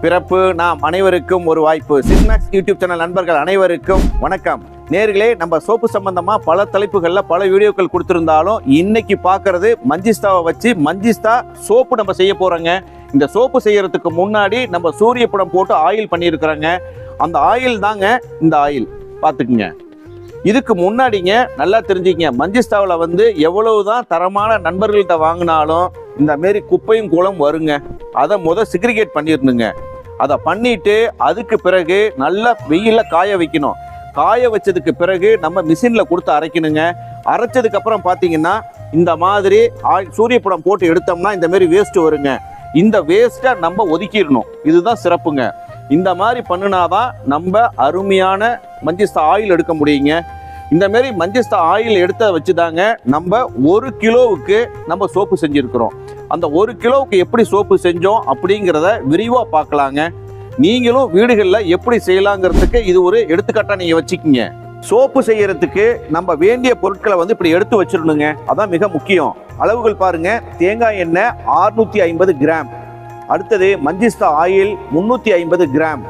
பிறப்பு நாம் அனைவருக்கும் ஒரு வாய்ப்பு. சிக்மேக்ஸ் யூடியூப் சேனல் நண்பர்கள் அனைவருக்கும் வணக்கம். நேர்களே நம்ம சோப்பு சம்பந்தமா பல தலைப்புகளில் பல வீடியோக்கள் கொடுத்திருந்தாலும் இன்னைக்கு பாக்குறது மஞ்சிஸ்தாவை வச்சு மஞ்சிஸ்தா சோப்பு நம்ம செய்ய போறோங்க. இந்த சோப்பு செய்யறதுக்கு முன்னாடி நம்ம சூரிய படம் போட்டு ஆயில் பண்ணியிருக்கிறோங்க. அந்த ஆயில் தாங்க இந்த ஆயில். பார்த்துக்குங்க. இதுக்கு முன்னாடிங்க நல்லா தெரிஞ்சுக்கங்க. மஞ்சிஸ்தாவில் வந்து எவ்வளவுதான் தரமான நண்பர்கள்ட்ட வாங்கினாலும் இந்த மாரி குப்பையும் குளம் வருங்க. அதை முதல் சிக்ரிகேட் பண்ணிடணுங்க அதை பண்ணிட்டு அதுக்கு பிறகு நல்லா வெயிலில் காய வைக்கணும். காய வச்சதுக்கு பிறகு நம்ம மிஷினில் கொடுத்து அரைக்கணுங்க. அரைச்சதுக்கு அப்புறம் பார்த்தீங்கன்னா இந்த மாதிரி சூரிய படம் போட்டு எடுத்தோம்னா இந்த மாரி வேஸ்ட் வருங்க. இந்த வேஸ்ட்டை நம்ம ஒதுக்கிடணும் இதுதான் சிறப்புங்க. இந்த மாதிரி பண்ணினாதான் நம்ம அருமையான மஞ்சள் ஆயில் எடுக்க முடியுங்க. இந்த மாதிரி மஞ்சஸ்தா ஆயில் எடுத்த வச்சு தாங்க நம்ம ஒரு கிலோவுக்கு நம்ம சோப்பு செஞ்சுருக்கிறோம். அந்த ஒரு கிலோவுக்கு எப்படி சோப்பு செஞ்சோம் அப்படிங்கிறத விரிவாக பார்க்கலாங்க நீங்களும் வீடுகளில் எப்படி செய்யலாங்கிறதுக்கு இது ஒரு எடுத்துக்காட்டாக நீங்கள் வச்சுக்கிங்க. சோப்பு செய்யறதுக்கு நம்ம வேண்டிய பொருட்களை வந்து இப்படி எடுத்து வச்சிடணுங்க. அதான் மிக முக்கியம். அளவுகள் பாருங்க. தேங்காய் எண்ணெய் 650 ஐம்பது கிராம். அடுத்தது மஞ்சிஸ்தா ஆயில் முந்நூற்றி ஐம்பது கிராம்.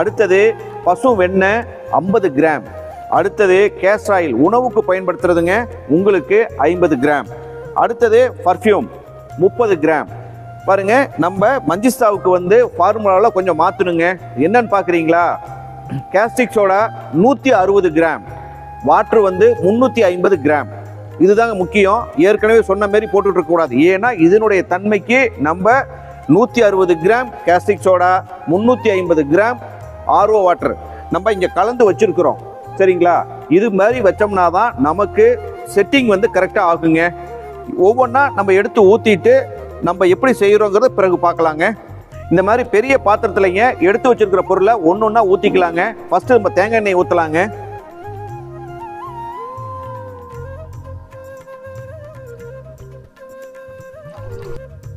அடுத்தது பசு வெண்ணெய் ஐம்பது கிராம். அடுத்தது கேஸ்ட் ஆயில் உணவுக்கு பயன்படுத்துறதுங்க உங்களுக்கு ஐம்பது கிராம். அடுத்தது பர்ஃப்யூம் முப்பது கிராம். பாருங்க நம்ம மஞ்சிஸ்தாவுக்கு வந்து ஃபார்முலாவில் கொஞ்சம் மாற்றணுங்க என்னன்னு பார்க்குறீங்களா கேஸ்டிக் சோடா நூற்றி அறுபது கிராம். வாட்ரு வந்து முந்நூற்றி ஐம்பது கிராம். இதுதாங்க முக்கியம். ஏற்கனவே சொன்ன மாதிரி போட்டுட்ருக்கக்கூடாது ஏன்னா இதனுடைய தன்மைக்கு நம்ம நூற்றி அறுபது கிராம் கேஸ்டிக் சோடா முந்நூற்றி ஐம்பது கிராம் ஆர்ஓ வாட்டர் நம்ம இங்கே கலந்து வச்சுருக்குறோம். சரிங்களா? இது மாதிரி வச்சோம்னா தான் நமக்கு செட்டிங் வந்து கரெக்டாக ஆகுங்க. ஒவ்வொன்றா நம்ம எடுத்து ஊற்றிட்டு நம்ம எப்படி செய்கிறோங்கிறத பிறகு பார்க்கலாங்க. இந்த மாதிரி பெரிய பாத்திரத்துலைங்க எடுத்து வச்சிருக்கிற பொருளை ஒன்று ஒன்றா ஊற்றிக்கலாங்க ஃபஸ்ட்டு நம்ம தேங்காய் எண்ணெய் ஊற்றலாங்க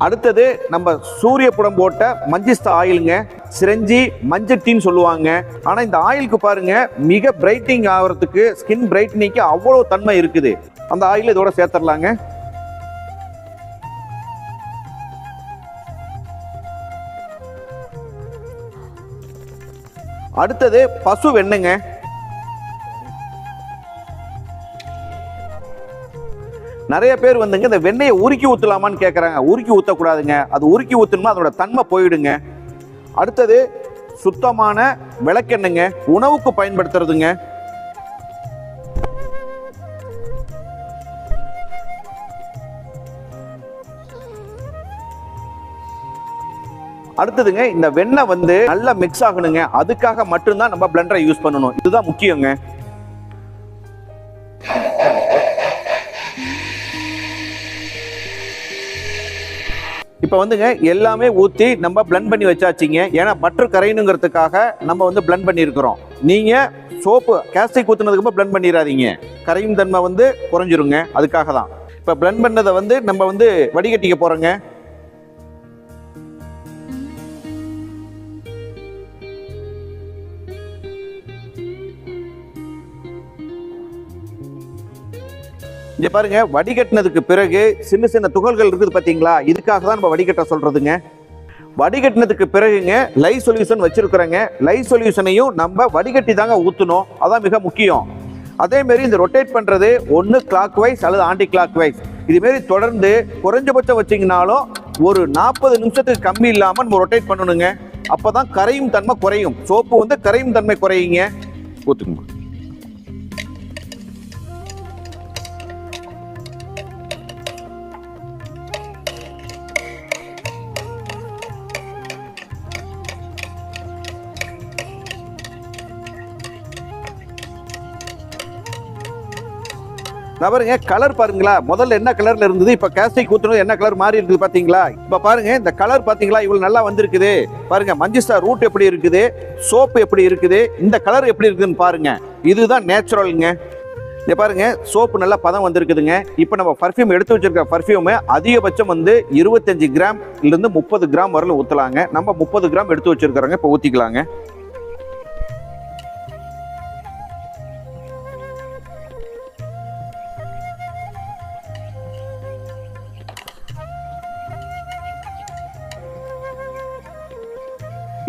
அடுத்தது நம்ம சூரிய புடம் போட்ட மஞ்சிஸ்த ஆயிலுங்க. சிரஞ்சி மஞ்சட்டின்னு சொல்லுவாங்க. ஆனால் இந்த ஆயிலுக்கு பாருங்க மிக பிரைட்டிங் ஆகிறதுக்கு ஸ்கின் பிரைட்னிங்க்கு அவ்வளோ தன்மை இருக்குது. அந்த ஆயில் இதோட சேர்த்துடலாங்க அடுத்தது பசு வெண்ணுங்க. நிறைய பேர் வந்துங்க இந்த வெண்ணெயை உருக்கி ஊற்றலாமான்னு கேட்குறாங்க உருக்கி ஊற்றக்கூடாதுங்க அது உருக்கி ஊற்றணும்னா அதோட தன்மை போயிடுங்க. அடுத்தது சுத்தமான விளக்கெண்ணுங்க உணவுக்கு பயன்படுத்துறதுங்க. அடுத்ததுங்க இந்த வெண்ணெய் வந்து நல்லா மிக்ஸ் ஆகணுங்க. அதுக்காக மட்டும்தான் நம்ம பிளண்டரை யூஸ் பண்ணணும். இதுதான் முக்கியங்க. இப்போ வந்துங்க எல்லாமே ஊற்றி நம்ம பிளண்ட் பண்ணி வச்சாச்சிங்க. ஏன்னா பட்டர் கரையணுங்கிறதுக்காக நம்ம வந்து பிளண்ட் பண்ணியிருக்கிறோம். நீங்கள் சோப்பு கேஸ்டிக் ஊற்றுனதுக்கு பிளண்ட் பண்ணிடாதீங்க கரையும் தன்மை வந்து குறைஞ்சிருங்க. அதுக்காக தான் இப்போ பிளண்ட் பண்ணதை வந்து நம்ம வந்து வடிகட்டிக்க போகிறோங்க இங்க பாருங்க வடிகட்டினதுக்கு பிறகு சின்ன சின்ன துகள்கள் இருக்குது பாத்தீங்களா? இதுக்காக தான் நம்ம வடிகட்ட சொல்றதுங்க. வடிகட்டினதுக்கு பிறகுங்க லை சொல்யூஷன் வச்சுருக்குறேங்க. லை சொல்யூஷனையும் நம்ம வடிகட்டி தாங்க ஊற்றணும் அதான் மிக முக்கியம். அதே இந்த ரொட்டேட் பண்றது ஒன்று கிளாக் வைஸ் அல்லது ஆண்டி கிளாக் வைஸ் இதுமாரி தொடர்ந்து குறைஞ்சபட்சம் வச்சீங்கனாலும் ஒரு நாற்பது நிமிஷத்துக்கு கம்மி இல்லாமல் நம்ம ரொட்டேட் பண்ணணுங்க. அப்பதான் கரையும் தன்மை குறையும். சோப்பு வந்து கரையும் தன்மை குறையுங்க. நான் நபருங்க கலர் பாருங்களா? முதல்ல என்ன கலர்ல இருந்தது? இப்ப கேஸ்டிக் ஊத்துனது என்ன கலர் மாறி இருக்குது பாத்தீங்களா? இப்ப பாருங்க இந்த கலர் பாத்தீங்களா? இவ்வளவு நல்லா வந்திருக்குது. பாருங்க மஞ்சிஸ்டா ரூட் எப்படி இருக்குது? சோப்பு எப்படி இருக்குது? இந்த கலர் எப்படி இருக்குதுன்னு பாருங்க. இதுதான் நேச்சுரலுங்க இங்க பாருங்க சோப்பு நல்லா பதம் வந்திருக்குதுங்க. இப்போ நம்ம பர்ஃப்யூம் எடுத்து வச்சிருக்க பர்ஃப்யூமு அதிகபட்சம் வந்து இருபத்தஞ்சு கிராம்லேருந்து முப்பது கிராம் வரல ஊற்றலாங்க நம்ம முப்பது கிராம் எடுத்து வச்சிருக்கிறோங்க இப்போ ஊற்றிக்கலாங்க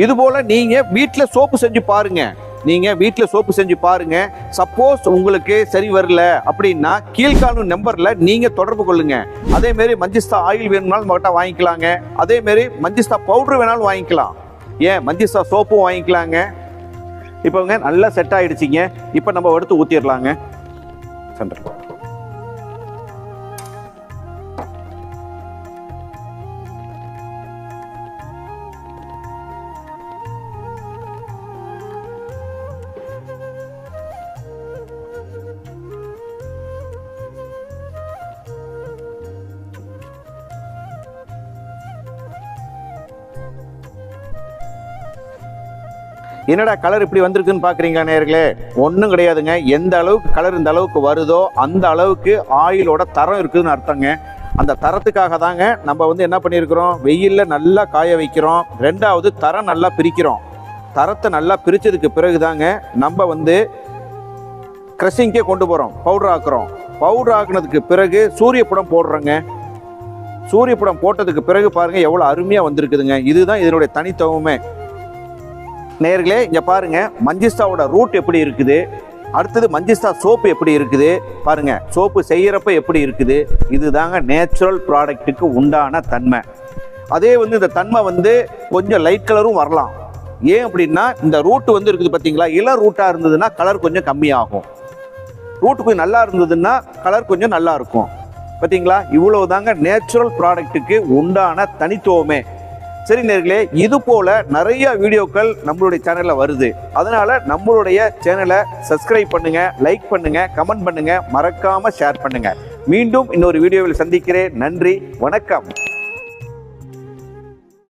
இது போல நீங்க வீட்டில் சோப்பு செஞ்சு பாருங்க. நீங்க வீட்டில் சோப்பு செஞ்சு பாருங்க. சப்போஸ் உங்களுக்கு சரி வரல அப்படின்னா கீழ்காணும் நம்பர்ல நீங்க தொடர்பு கொள்ளுங்க. அதே மாதிரி மஞ்சிஸ்தா ஆயில் வேணும்னாலும் நம்மகிட்ட வாங்கிக்கலாங்க. அதே மாதிரி மஞ்சிஸ்தா பவுடர் வேணாலும் வாங்கிக்கலாம். ஏன்? மஞ்சிஸ்தா சோப்பும் வாங்கிக்கலாங்க. இப்போங்க நல்லா செட் ஆயிடுச்சிங்க. இப்போ நம்ம எடுத்து ஊற்றிடலாங்க சென்டர் என்னடா கலர் இப்படி வந்திருக்குன்னு பார்க்குறீங்க நேர்களே ஒன்றும் கிடையாதுங்க. எந்த அளவுக்கு கலர் இந்த அளவுக்கு வருதோ அந்த அளவுக்கு ஆயிலோட தரம் இருக்குதுன்னு அர்த்தங்க. அந்த தரத்துக்காக தாங்க நம்ம வந்து என்ன பண்ணியிருக்கிறோம்? வெயிலில் நல்லா காய வைக்கிறோம். ரெண்டாவது தரம் நல்லா பிரிக்கிறோம். தரத்தை நல்லா பிரித்ததுக்கு பிறகு தாங்க நம்ம வந்து க்ரஷிங்கே கொண்டு போகிறோம் பவுடர் ஆக்குறோம். பவுடர் ஆக்குனதுக்கு பிறகு சூரிய படம் போடுறோங்க. சூரிய படம் போட்டதுக்கு பிறகு பாருங்கள் எவ்வளோ அருமையாக வந்திருக்குதுங்க. இதுதான் இதனுடைய தனித்துவமே. நேர்களே இங்க பாருங்க மஞ்சிஸ்தாவோட ரூட் எப்படி இருக்குது? அடுத்தது மஞ்சிஸ்தா சோப்பு எப்படி இருக்குது? பாருங்க சோப்பு செய்யறப்ப எப்படி இருக்குது? இதுதாங்க நேச்சுரல் ப்ராடக்ட்டுக்கு உண்டான தன்மை. அதே வந்து இந்த தன்மை வந்து கொஞ்சம் லைட் கலரும் வரலாம். ஏன் அப்படின்னா இந்த ரூட் வந்து இருக்குது பார்த்தீங்களா இள ரூட்டாக இருந்ததுன்னா கலர் கொஞ்சம் கம்மியாகும். ரூட் கொஞ்சம் நல்லா இருந்ததுன்னா கலர் கொஞ்சம் நல்லா இருக்கும். பார்த்தீங்களா இவ்வளவு தாங்க நேச்சுரல் ப்ராடக்ட்டுக்கு உண்டான தனித்துவமே. சரி நேர்களே இது போல நிறைய வீடியோக்கள் நம்மளுடைய சேனல்ல வருது. அதனால நம்மளுடைய சேனலை சப்ஸ்கிரைப் பண்ணுங்க லைக் பண்ணுங்க கமெண்ட் பண்ணுங்க மறக்காம ஷேர் பண்ணுங்க. மீண்டும் இன்னொரு வீடியோவில் சந்திக்கிறேன். நன்றி வணக்கம்.